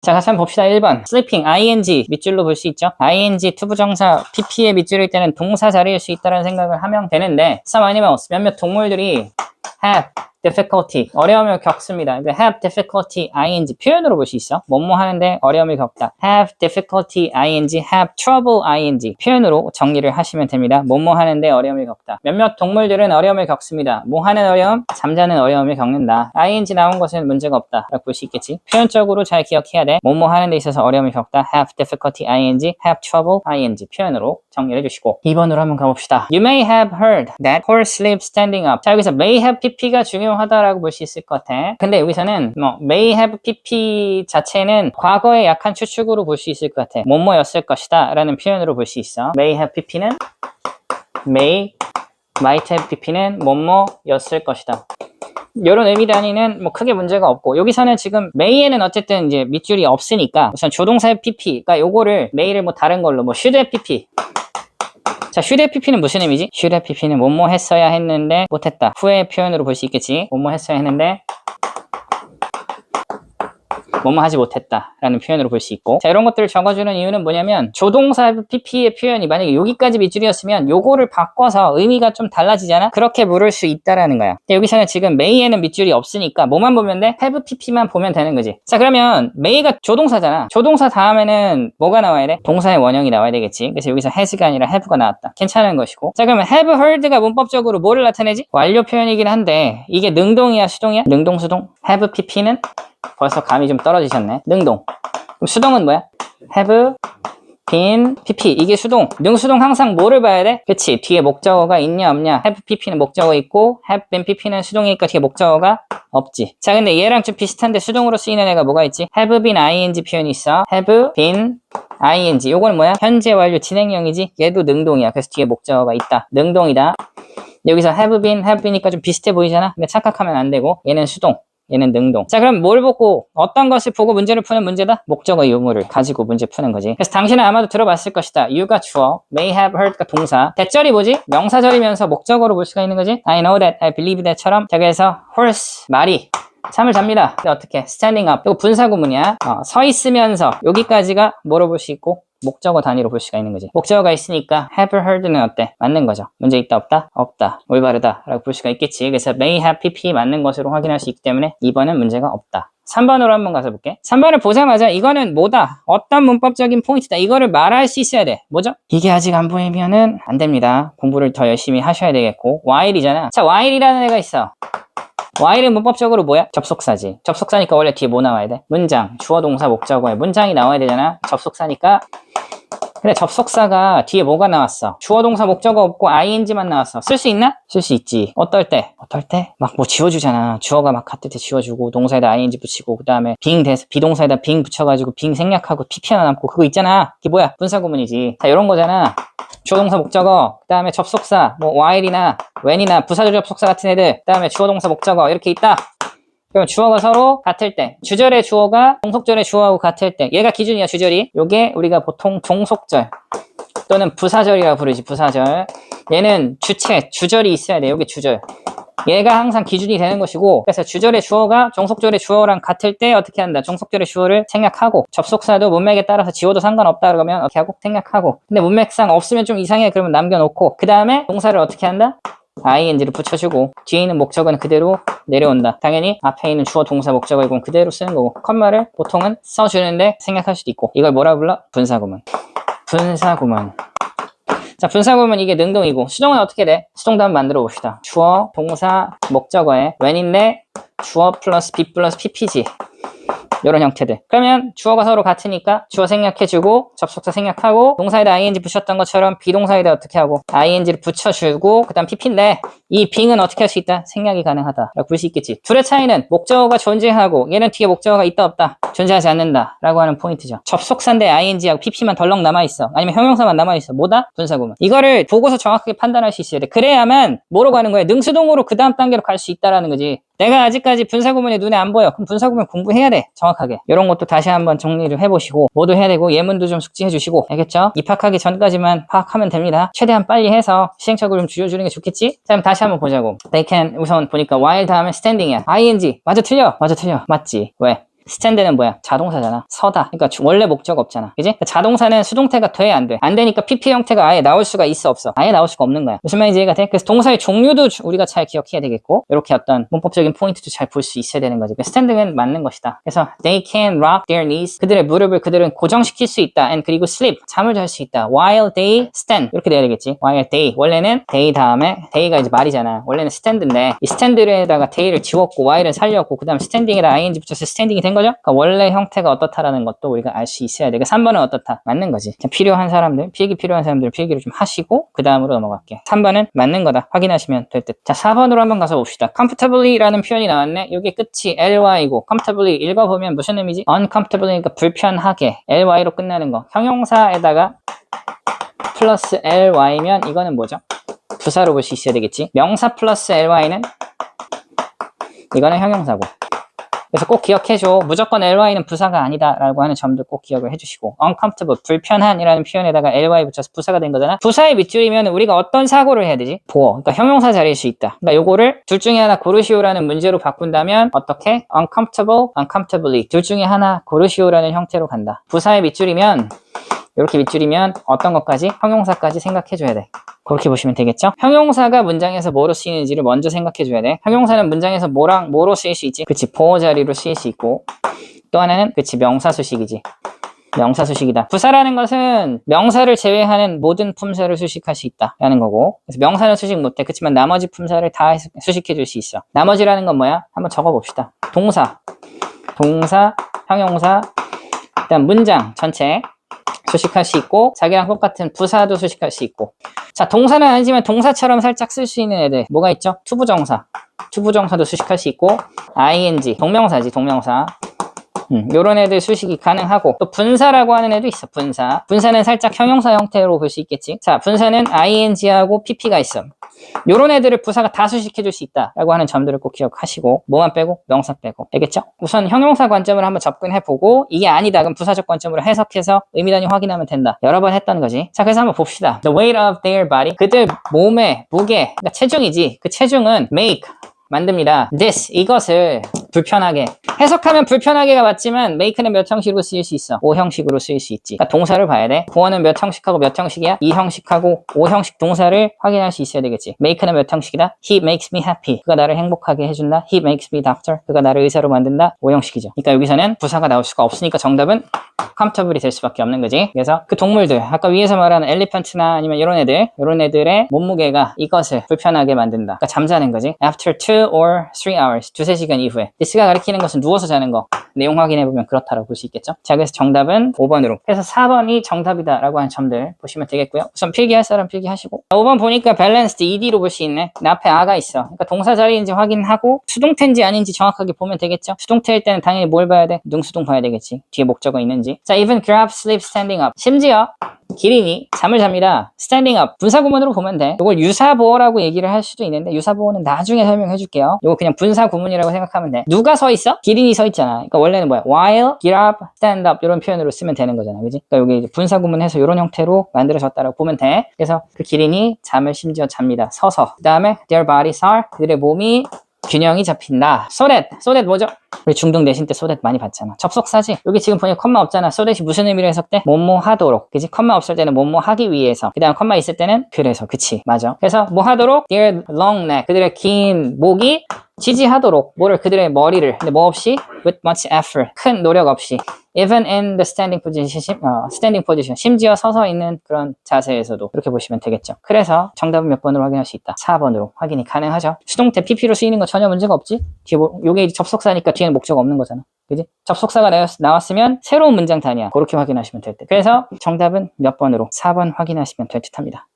자, 같이 한번 봅시다. 1번. sleeping, ing, 밑줄로 볼 수 있죠? ing, 투부정사, pp의 밑줄일 때는 동사 자리일 수 있다는 생각을 하면 되는데, some animals, 몇몇 동물들이 have difficulty, 어려움을 겪습니다. 그러니까 have difficulty, ing 표현으로 볼 수 있어. 뭐뭐 하는데 어려움을 겪다. have difficulty, ing, have trouble, ing 표현으로 정리를 하시면 됩니다. 뭐뭐 하는데 어려움을 겪다. 몇몇 동물들은 어려움을 겪습니다. 뭐 하는 어려움? 잠자는 어려움을 겪는다. ing 나온 것은 문제가 없다. 라고 볼 수 있겠지. 표현적으로 잘 기억해야 돼. 뭐뭐 하는 데 있어서 어려움을 겪다. have difficulty, ing, have trouble, ing 표현으로 정리를 해주시고 2번으로 한번 가봅시다. You may have heard that horse sleeps standing up. 자, 여기서 may have pp가 중요 하다라고 볼 수 있을 것 같아. 근데 여기서는 뭐 may have pp 자체는 과거의 약한 추측으로 볼 수 있을 것 같아. 뭐뭐였을 것이다 라는 표현으로 볼 수 있어. may have pp는 may, might have pp는 뭐뭐였을 것이다. 이런 의미 단위는 뭐 크게 문제가 없고 여기서는 지금 may에는 어쨌든 이제 밑줄이 없으니까 우선 조동사의 pp 그러니까 요거를 may를 뭐 다른 걸로 뭐 have pp 자, have pp는 무슨 의미지? have pp는 뭐뭐 했어야 했는데 못했다. 후의 표현으로 볼 수 있겠지. 뭐뭐 했어야 했는데 뭐뭐 하지 못했다 라는 표현으로 볼 수 있고. 자 이런 것들을 적어주는 이유는 뭐냐면 조동사 pp의 표현이 만약에 여기까지 밑줄이었으면 요거를 바꿔서 의미가 좀 달라지잖아? 그렇게 물을 수 있다라는 거야. 여기서는 지금 may에는 밑줄이 없으니까 뭐만 보면 돼? have pp만 보면 되는 거지. 자 그러면 may가 조동사잖아. 조동사 다음에는 뭐가 나와야 돼? 동사의 원형이 나와야 되겠지. 그래서 여기서 has가 아니라 have가 나왔다. 괜찮은 것이고. 자 그러면 have heard가 문법적으로 뭐를 나타내지? 완료 표현이긴 한데 이게 능동이야 수동이야? 능동 수동? have pp는 벌써 감이 좀 떨어지셨네. 능동. 그럼 수동은 뭐야? have been pp. 이게 수동. 능수동 항상 뭐를 봐야 돼? 그치. 뒤에 목적어가 있냐 없냐. have pp는 목적어 있고 have been pp는 수동이니까 뒤에 목적어가 없지. 자, 근데 얘랑 좀 비슷한데 수동으로 쓰이는 애가 뭐가 있지? have been ing 표현이 있어. have been ing. 요거는 뭐야? 현재 완료 진행형이지. 얘도 능동이야. 그래서 뒤에 목적어가 있다. 능동이다. 여기서 have been, have been이니까 좀 비슷해 보이잖아? 근데 착각하면 안 되고 얘는 수동. 얘는 능동. 자, 그럼 뭘 보고 어떤 것을 보고 문제를 푸는 문제다? 목적어 유무를 가지고 문제 푸는 거지. 그래서 당신은 아마도 들어봤을 것이다. you가 주어, may have heard가 동사. 대절이 뭐지? 명사절이면서 목적어로 볼 수가 있는 거지. I know that, I believe that처럼. 자, 그래서 horse, 말이 잠을 잡니다. 근데 어떻게? standing up. 이거 분사구문이야. 어, 서 있으면서 여기까지가 뭐로 볼 수 있고 목적어 단위로 볼 수가 있는 거지. 목적어가 있으니까 have heard는 어때? 맞는 거죠. 문제 있다 없다? 없다. 올바르다. 라고 볼 수가 있겠지. 그래서 may have pp 맞는 것으로 확인할 수 있기 때문에 2번은 문제가 없다. 3번으로 한번 가서 볼게. 3번을 보자마자 이거는 뭐다? 어떤 문법적인 포인트다? 이거를 말할 수 있어야 돼. 뭐죠? 이게 아직 안 보이면은 안 됩니다. 공부를 더 열심히 하셔야 되겠고. while이잖아. 자, while이라는 애가 있어. While은 문법적으로 뭐야? 접속사지. 접속사니까 원래 뒤에 뭐 나와야 돼? 문장, 주어, 동사, 목적어에 문장이 나와야 되잖아. 접속사니까. 근데 접속사가 뒤에 뭐가 나왔어? 주어, 동사, 목적어 없고 ing만 나왔어. 쓸 수 있나? 쓸 수 있지. 어떨 때? 어떨 때? 막 뭐 지워주잖아. 주어가 막 같을 때 지워주고 동사에다 ing 붙이고 그 다음에 빙 대서 비동사에다 빙 붙여가지고 빙 생략하고 pp 하나 남고 그거 있잖아. 그게 뭐야? 분사구문이지. 다 이런 거잖아. 주어 동사 목적어, 그 다음에 접속사, 뭐 while이나 when이나 부사절 접속사 같은 애들, 그 다음에 주어 동사 목적어 이렇게 있다. 그럼 주어가 서로 같을 때, 주절의 주어가 종속절의 주어하고 같을 때, 얘가 기준이야 주절이. 요게 우리가 보통 종속절 또는 부사절이라고 부르지 부사절. 얘는 주체, 주절이 있어야 돼. 요게 주절. 얘가 항상 기준이 되는 것이고 그래서 주절의 주어가 종속절의 주어랑 같을 때 어떻게 한다 종속절의 주어를 생략하고 접속사도 문맥에 따라서 지워도 상관없다 그러면 어떻게 하고 생략하고 근데 문맥상 없으면 좀 이상해 그러면 남겨놓고 그 다음에 동사를 어떻게 한다 ing를 붙여주고 뒤에 있는 목적은 그대로 내려온다. 당연히 앞에 있는 주어 동사 목적어 이건 그대로 쓰는 거고 컴마를 보통은 써주는데 생략할 수도 있고 이걸 뭐라 불러? 분사구문. 분사구문 자, 분사구문 이게 능동이고 수동은 어떻게 돼? 수동도 한번 만들어 봅시다. 주어, 동사, 목적어에 when인데 주어 플러스 be 플러스 pp지. 이런 형태들. 그러면 주어가 서로 같으니까 주어 생략해주고 접속사 생략하고 동사에다 ing 붙였던 것처럼 비동사에다 어떻게 하고 ing를 붙여주고 그 다음 pp인데 이 빙은 어떻게 할 수 있다? 생략이 가능하다 라고 볼 수 있겠지. 둘의 차이는 목적어가 존재하고 얘는 뒤에 목적어가 있다 없다 존재하지 않는다 라고 하는 포인트죠. 접속사인데 ing하고 pp만 덜렁 남아있어. 아니면 형용사만 남아있어. 뭐다? 분사구 문. 이거를 보고서 정확하게 판단할 수 있어야 돼. 그래야만 뭐로 가는 거야? 능수동으로 그 다음 단계로 갈 수 있다라는 거지. 내가 아직까지 분사구문이 눈에 안 보여. 그럼 분사구문 공부해야 돼. 정확하게. 이런 것도 다시 한번 정리를 해보시고 뭐도 해야 되고 예문도 좀 숙지해 주시고 알겠죠? 입학하기 전까지만 파악하면 됩니다. 최대한 빨리 해서 시행착오를 좀 줄여주는 게 좋겠지? 자 그럼 다시 한번 보자고. They can 우선 보니까 while 다음에 standing이야. ing 맞아 틀려. 맞아 틀려. 맞지. 왜? Stand는 뭐야? 자동사잖아. 서다. 그러니까 주- 원래 목적 없잖아. 그지? 그러니까 자동사는 수동태가 돼, 안 돼? 안 되니까 PP 형태가 아예 나올 수가 있어, 없어? 아예 나올 수가 없는 거야. 무슨 말인지 이해가 돼? 그래서 동사의 종류도 주- 우리가 잘 기억해야 되겠고, 이렇게 어떤 문법적인 포인트도 잘 볼 수 있어야 되는 거지. 그러니까 stand는 맞는 것이다. 그래서 they can rock their knees. 그들의 무릎을 그들은 고정시킬 수 있다. and 그리고 sleep. 잠을 잘 수 있다. while they stand. 이렇게 돼야 되겠지. while they. 원래는 they 다음에 they가 이제 말이잖아. 원래는 stand인데 이 stand에다가 they를 지웠고 while을 살렸고 그 다음 standing에다 ing 붙여서 standing이 된 거죠. 그러니까 원래 형태가 어떻다라는 것도 우리가 알 수 있어야 돼. 그러니까 3번은 어떻다? 맞는 거지. 필요한 사람들, 필기 필요한 사람들 필기를 좀 하시고 그 다음으로 넘어갈게. 3번은 맞는 거다. 확인하시면 될 듯. 자, 4번으로 한번 가서 봅시다. comfortably라는 표현이 나왔네. 여기 끝이 ly고 comfortably 읽어보면 무슨 의미지? uncomfortably니까 불편하게 ly로 끝나는 거. 형용사에다가 플러스 ly면 이거는 뭐죠? 부사로 볼 수 있어야 되겠지. 명사 플러스 ly는 이거는 형용사고. 그래서 꼭 기억해줘. 무조건 ly는 부사가 아니다라고 하는 점도 꼭 기억을 해주시고 uncomfortable, 불편한이라는 표현에다가 ly 붙여서 부사가 된 거잖아. 부사의 밑줄이면 우리가 어떤 사고를 해야 되지? 보어. 그러니까 형용사 자리일 수 있다. 그러니까 요거를 둘 중에 하나 고르시오라는 문제로 바꾼다면 어떻게? uncomfortable, uncomfortably 둘 중에 하나 고르시오라는 형태로 간다. 부사의 밑줄이면 이렇게 밑줄이면 어떤 것까지? 형용사까지 생각해줘야 돼. 그렇게 보시면 되겠죠? 형용사가 문장에서 뭐로 쓰이는지를 먼저 생각해줘야 돼. 형용사는 문장에서 뭐랑 뭐로 쓰일 수 있지? 그치, 보호 자리로 쓰일 수 있고 또 하나는 그치, 명사수식이지. 명사 수식이다. 부사라는 것은 명사를 제외하는 모든 품사를 수식할 수 있다라는 거고 그래서 명사는 수식 못해. 그렇지만 나머지 품사를 다 수식해 줄 수 있어. 나머지라는 건 뭐야? 한번 적어봅시다. 동사, 동사, 형용사, 일단 문장 전체 수식할 수 있고 자기랑 똑같은 부사도 수식할 수 있고. 자 동사는 아니지만 동사처럼 살짝 쓸 수 있는 애들. 뭐가 있죠? 투부정사. 투부정사도 수식할 수 있고 ing 동명사지 동명사 음, 요런 애들 수식이 가능하고 또 분사라고 하는 애도 있어 분사. 분사는 살짝 형용사 형태로 볼 수 있겠지? 자 분사는 ing하고 pp가 있어 요런 애들을 부사가 다 수식해 줄 수 있다라고 하는 점들을 꼭 기억하시고 뭐만 빼고? 명사 빼고. 알겠죠? 우선 형용사 관점을 한번 접근해 보고 이게 아니다. 그럼 부사적 관점으로 해석해서 의미 단위 확인하면 된다. 여러 번 했던 거지. 자 그래서 한번 봅시다. The weight of their body. 그들 몸의 무게 그러니까 체중이지. 그 체중은 make 만듭니다. this 이것을 불편하게 해석하면 불편하게가 맞지만 make는 몇 형식으로 쓰일 수 있어? 5형식으로 쓰일 수 있지. 그러니까 동사를 봐야 돼. 구어는 몇 형식하고 몇 형식이야? 2형식하고 5형식 동사를 확인할 수 있어야 되겠지. make는 몇 형식이다? he makes me happy. 그가 나를 행복하게 해준다. he makes me doctor. 그가 나를 의사로 만든다. 5형식이죠. 그러니까 여기서는 부사가 나올 수가 없으니까 정답은 comfortable이 될 수밖에 없는 거지. 그래서 그 동물들 아까 위에서 말하는 엘리펀트나 아니면 이런 애들 이런 애들의 몸무게가 이것을 불편하게 만든다. 그러니까 잠자는 거지. after two or three hours 두세 시간 이후에 this가 가리키는 것은 누워서 자는 거 내용 확인해 보면 그렇다라고 볼 수 있겠죠. 자 그래서 정답은 5번으로 그래서 4번이 정답이다 라고 하는 점들 보시면 되겠고요. 우선 필기할 사람 필기하시고 5번 보니까 balanced ed로 볼 수 있네. 내 앞에 아가 있어. 그러니까 동사 자리인지 확인하고 수동태인지 아닌지 정확하게 보면 되겠죠. 수동태일 때는 당연히 뭘 봐야 돼? 능수동 봐야 되겠지. 뒤에 목적어 있는지. 자 even grab sleep standing up. 심지어 기린이 잠을 잡니다. 스탠딩 업 분사구문으로 보면 돼. 이걸 유사보어라고 얘기를 할 수도 있는데 유사보어는 나중에 설명해 줄게요. 이거 그냥 분사구문이라고 생각하면 돼. 누가 서 있어? 기린이 서 있잖아. 그러니까 원래는 뭐야? while, get up, stand up 이런 표현으로 쓰면 되는 거잖아. 그지? 그러니까 여기 분사구문해서 이런 형태로 만들어졌다라고 보면 돼. 그래서 그 기린이 잠을 심지어 잡니다. 서서. 그 다음에 their bodies are 그들의 몸이 균형이 잡힌다. so that, so that 뭐죠? 우리 중등 내신 때 that 많이 봤잖아. 접속사지. 여기 지금 보니까 컴마 없잖아. that이 무슨 의미로 해석돼? 뭐뭐 하도록. 그지? 컴마 없을 때는 뭐뭐 하기 위해서. 그 다음 컴마 있을 때는 그래서. 그치. 맞아. 그래서 뭐 하도록? their long neck. 그들의 긴 목이 지지하도록. 뭐를 그들의 머리를. 근데 뭐 없이? with much effort. 큰 노력 없이. even in the standing position, 심- 어, standing position, 심지어 서서 있는 그런 자세에서도 이렇게 보시면 되겠죠. 그래서 정답은 몇 번으로 확인할 수 있다. 4번으로 확인이 가능하죠. 수동 태 PP로 쓰이는 거 전혀 문제가 없지. 뒤에 뭐, 요게 접속사니까 뒤에는 목적 없는 거잖아. 그지? 접속사가 나왔- 나왔으면 새로운 문장 단위야. 그렇게 확인하시면 될 듯. 그래서 정답은 몇 번으로 4번 확인하시면 될 듯 합니다.